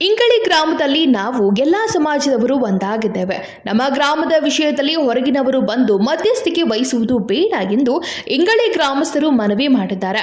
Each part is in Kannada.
ಇಂಕಳಿ ಗ್ರಾಮದಲ್ಲಿ ನಾವು ಎಲ್ಲಾ ಸಮಾಜದವರು ಒಂದಾಗಿದ್ದೇವೆ. ನಮ್ಮ ಗ್ರಾಮದ ವಿಷಯದಲ್ಲಿ ಹೊರಗಿನವರು ಬಂದು ಮಧ್ಯಸ್ಥಿಕೆ ವಹಿಸುವುದು ಬೇಡ ಎಂದು ಇಂಗಳಿ ಗ್ರಾಮಸ್ಥರು ಮನವಿ ಮಾಡಿದ್ದಾರೆ.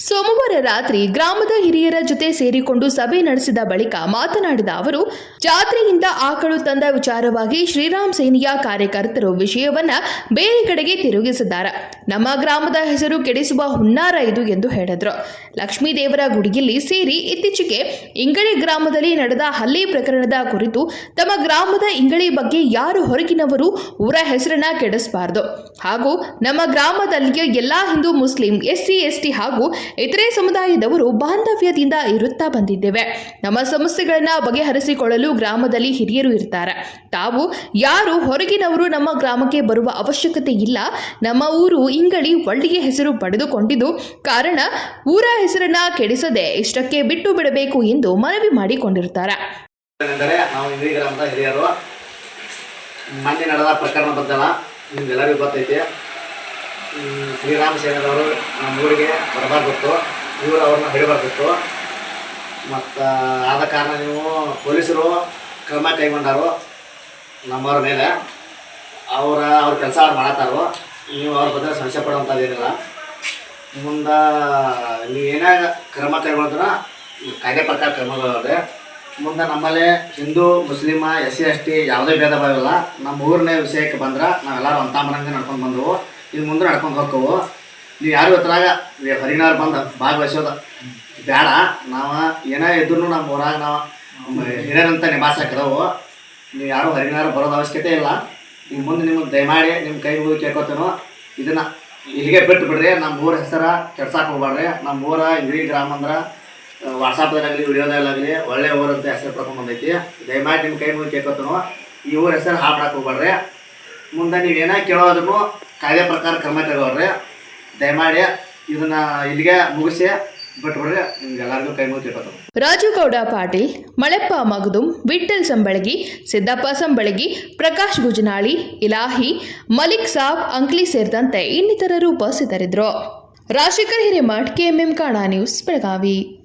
ಸೋಮವಾರ ರಾತ್ರಿ ಗ್ರಾಮದ ಹಿರಿಯರ ಜೊತೆ ಸೇರಿಕೊಂಡು ಸಭೆ ನಡೆಸಿದ ಬಳಿಕ ಮಾತನಾಡಿದ ಅವರು, ಜಾತ್ರೆಯಿಂದ ಆಕಳು ತಂದ ವಿಚಾರವಾಗಿ ಶ್ರೀರಾಮ್ ಸೇನೆಯ ಕಾರ್ಯಕರ್ತರು ವಿಷಯವನ್ನ ಬೇರೆ ಕಡೆಗೆ ತಿರುಗಿಸಿದ್ದಾರೆ. ನಮ್ಮ ಗ್ರಾಮದ ಹೆಸರು ಕೆಡಿಸುವ ಹುನ್ನಾರ ಇದು ಎಂದು ಹೇಳಿದ್ರು. ಲಕ್ಷ್ಮೀ ದೇವರ ಗುಡಿಯಲ್ಲಿ ಸೇರಿ ಇತ್ತೀಚೆಗೆ ಇಂಗಳಿ ಗ್ರಾಮದಲ್ಲಿ ನಡೆದ ಹಲ್ಲೆ ಪ್ರಕರಣದ ಕುರಿತು ತಮ್ಮ ಗ್ರಾಮದ ಇಂಗಳಿ ಬಗ್ಗೆ ಯಾರು ಹೊರಗಿನವರು ಊರ ಹೆಸರನ್ನ ಕೆಡಿಸಬಾರದು. ಹಾಗೂ ನಮ್ಮ ಗ್ರಾಮದಲ್ಲಿಯ ಎಲ್ಲಾ ಹಿಂದೂ, ಮುಸ್ಲಿಂ, ಎಸ್ಸಿ, ಎಸ್ಟಿ ಹಾಗೂ ಇತರೆ ಸಮುದಾಯದವರು ಬಾಂಧವ್ಯದಿಂದ ಇರುತ್ತಾ ಬಂದಿದ್ದೇವೆ. ನಮ್ಮ ಸಮಸ್ಯೆಗಳನ್ನ ಬಗೆಹರಿಸಿಕೊಳ್ಳಲು ಗ್ರಾಮದಲ್ಲಿ ಹಿರಿಯರು ಇರ್ತಾರೆ. ತಾವು ಯಾರು ಹೊರಗಿನವರು ನಮ್ಮ ಗ್ರಾಮಕ್ಕೆ ಬರುವ ಅವಶ್ಯಕತೆ ಇಲ್ಲ. ನಮ್ಮ ಊರು ಇಂಗಳಿ ಒಳ್ಳೆಯ ಹೆಸರು ಪಡೆದುಕೊಂಡಿದ್ದು ಕಾರಣ ಊರ ಹೆಸರನ್ನ ಕೆಡಿಸದೆ ಇಷ್ಟಕ್ಕೆ ಬಿಟ್ಟು ಬಿಡಬೇಕು ಎಂದು ಮನವಿ ಮಾಡಿಕೊಂಡಿರುತ್ತಾರೆ ಏನೆಂದರೆ ನಾವು ಹಿರಿಯರು ಮೊನ್ನೆ ನಡೆದ ಪ್ರಕರಣ ಬದ್ದಲ್ಲ ನಿಮ್ಗೆಲ್ಲರಿಗೂ ಹ್ಮ್, ಶ್ರೀರಾಮ ಸೇನೆದವರು ನಮ್ಮ ಊರಿಗೆ ಬರಬಾರ್ದಿತ್ತು ಇವರು ಅವ್ರನ್ನ ಹಿಡಿಬಾರ್ದಿತ್ತು ಮತ್ತು ಆದ ಕಾರಣ ನೀವು ಪೊಲೀಸರು ಕ್ರಮ ಕೈಗೊಂಡರು ನಮ್ಮವ್ರ ಮೇಲೆ. ಅವರ ಅವ್ರ ಕೆಲಸ ಅವ್ರು ಮಾಡತ್ತಾರೋ. ನೀವು ಅವ್ರ ಬಗ್ಗೆ ಸಂಶಯ ಪಡುವಂಥದ್ದು ಏನಿಲ್ಲ. ಮುಂದೆ ನೀವು ಏನೇ ಕ್ರಮ ಕೈಗೊಳಿದ್ರ ಕಾಯ್ದೆ ಪ್ರಕಾರ ಕ್ರಮಗಳವ್ರೆ ಮುಂದೆ ನಮ್ಮಲ್ಲಿ Hindu, ಮುಸ್ಲಿಮ S C S T ಯಾವುದೇ ಭೇದ ಭಾವ ಇಲ್ಲ ನಮ್ಮ ಊರಿನ ವಿಷಯಕ್ಕೆ ಬಂದ್ರೆ ನಾವೆಲ್ಲರೂ ಅಂತಾಮರಂಗೆ ನಡ್ಕೊಂಡು ಬಂದವು. ಇನ್ನು ಮುಂದೆ ನಡ್ಕೊಂಡು ಹೋಗ್ತವು. ನೀವು ಯಾರು ಹೊತ್ರಾಗ ಹೊರಗಿನವ್ರು ಬಂದು ಭಾಗವಹಿಸೋದು ಬೇಡ. ನಾವು ಏನೇ ಇದ್ರೂ ನಮ್ಮ ಊರಾಗ ನಾವು ಹಿರಿಯರಂತ ನಿಭಾಯಿಸಕ್ಕದವು ನೀವು ಯಾರು ಹೊರಗಿನವ್ರು ಬರೋದು ಅವಶ್ಯಕತೆ ಇಲ್ಲ. ಇನ್ನು ಮುಂದೆ ನಿಮಗೆ ದಯಮಾಡಿ ನಿಮ್ಮ ಕೈ ಮುಗಿದು ಕೇಳ್ಕೊತೇನೋ, ಇದನ್ನು ಇಲ್ಲಿಗೆ ಬಿಟ್ಟು ಬಿಡ್ರಿ. ನಮ್ಮ ಊರ ಹೆಸರ ಕೆಡ್ಸಕ್ಕೆ ಹೋಗ್ಬಾಡ್ರಿ ನಮ್ಮ ಊರ ಇಂಗ್ರಿ ಗ್ರಾಮ ಅಂದ್ರೆ ವಾಟ್ಸಪ್ದಾಗಲಿ ವಿಡಿಯೋದಾಗಲಿ ಒಳ್ಳೆ ಅಂತ ಹೆಸರು ಪಡ್ಕೊಂಡ್ಬಂದೈತಿ ದಯಮಾಡಿ ನಿಮ್ಮ ಕೈ ಮುಗಿದು ಕೇಳ್ಕೊತೇನೋ, ಈ ಊರ ಹೆಸರು ಹಾಡಕ್ಕೆ ಹೋಗ್ಬಾಡ್ರಿ ಮುಂದೆ ನೀವು ಏನೇ ಕೇಳೋದನ್ನು ಕಾಯ್ದೆ ಪ್ರಕಾರ ಕ್ರಮ ತಗೊಳ್ರಿ ದಯಮಾಡಿ ಇದನ್ನ ಇಲ್ಲಿಗೆ ಮುಗಿಸಿ ರಾಜುಗೌಡ ಪಾಟೀಲ್, ಮಳೆಪ್ಪ ಮಗದುಂ ವಿಠಲ್ ಸಂಬಳಗಿ, ಸಿದ್ದಪ್ಪ ಸಂಬಳಗಿ, ಪ್ರಕಾಶ್ ಗುಜನಾಳಿ, ಇಲಾಹಿ, ಮಲಿಕ್ ಸಾಬ್, ಅಂಕ್ಲಿ ಸೇರಿದಂತೆ ಇನ್ನಿತರರು ಉಪಸ್ಥಿತರಿದ್ದರು. ರಾಜಶೇಖರ್ ಹಿರೇಮಠ್, ಕೆಎಂಎಂ ಕಾಣಾ ನ್ಯೂಸ್, ಬೆಳಗಾವಿ.